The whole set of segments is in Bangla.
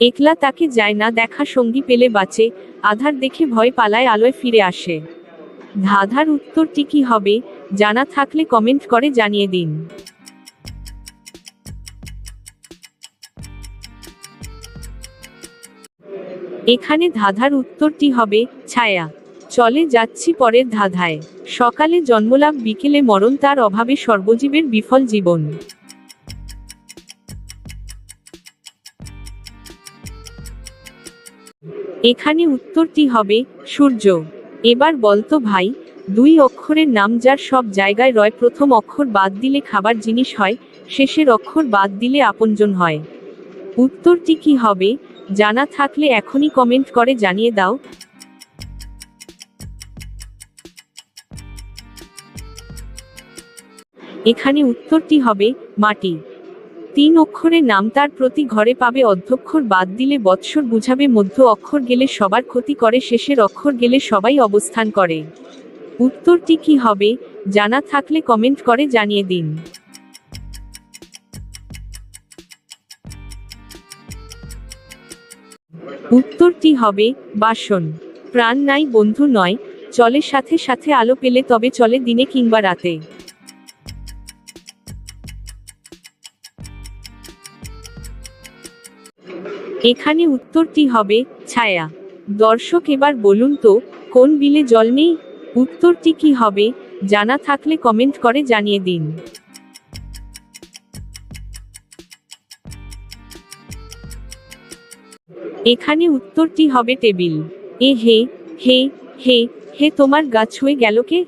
একলা তাকে যায় না, দেখা সঙ্গী পেলে বাঁচে, আধার দেখে ভয় পালায়, আলোয় ফিরে আসে। ধাঁধার উত্তরটি কি হবে, জানা থাকলে কমেন্ট করে জানিয়ে দিন। এখানে ধাঁধার উত্তরটি হবে, ছায়া। চলে যাচ্ছি পরের ধাঁধায়। সকালে জন্মলাভ বিকেলে মরণ তার অভাবে সর্বজীবের বিফল জীবন। এখানে উত্তরটি হবে, সূর্য। এবার বলতো ভাই, দুই অক্ষরের নাম যার সব জায়গায় রয় প্রথম অক্ষর বাদ দিলে খাবার জিনিস হয়, শেষের অক্ষর বাদ দিলে আপনজন হয়। উত্তরটি কি হবে, জানা থাকলে এখনই কমেন্ট করে জানিয়ে দাও। এখানে উত্তরটি হবে, মাটি। তিন অক্ষরের নাম তার প্রতি ঘরে পাবে অধ্যক্ষর বাদ দিলে বৎসর বুঝাবে মধ্য অক্ষর গেলে সবার ক্ষতি করে, শেষের অক্ষর গেলে সবাই অবস্থান করে। উত্তরটি কি হবে? জানা থাকলে কমেন্ট করে জানিয়ে দিন। উত্তরটি হবে, বাসন। প্রাণ নাই, বন্ধু নয়, চলে সাথে সাথে আলো পেলে তবে চলে দিনে কিংবা রাতে। এখানে উত্তরটি হবে, ছায়া। দর্শক এবার বলুন তো, কোন বিলে জল নেই? উত্তরটি কি হবে, জানা থাকলে কমেন্ট করে জানিয়ে দিন। এখানে উত্তরটি হবে টেবিল। এ হে হে হে হে, তোমার গাছ হয়ে গেল কে?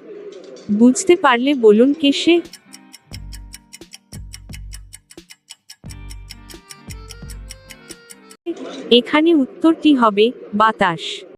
বুঝতে পারলে বলুন কে সে? এখানে উত্তরটি হবে বাতাস।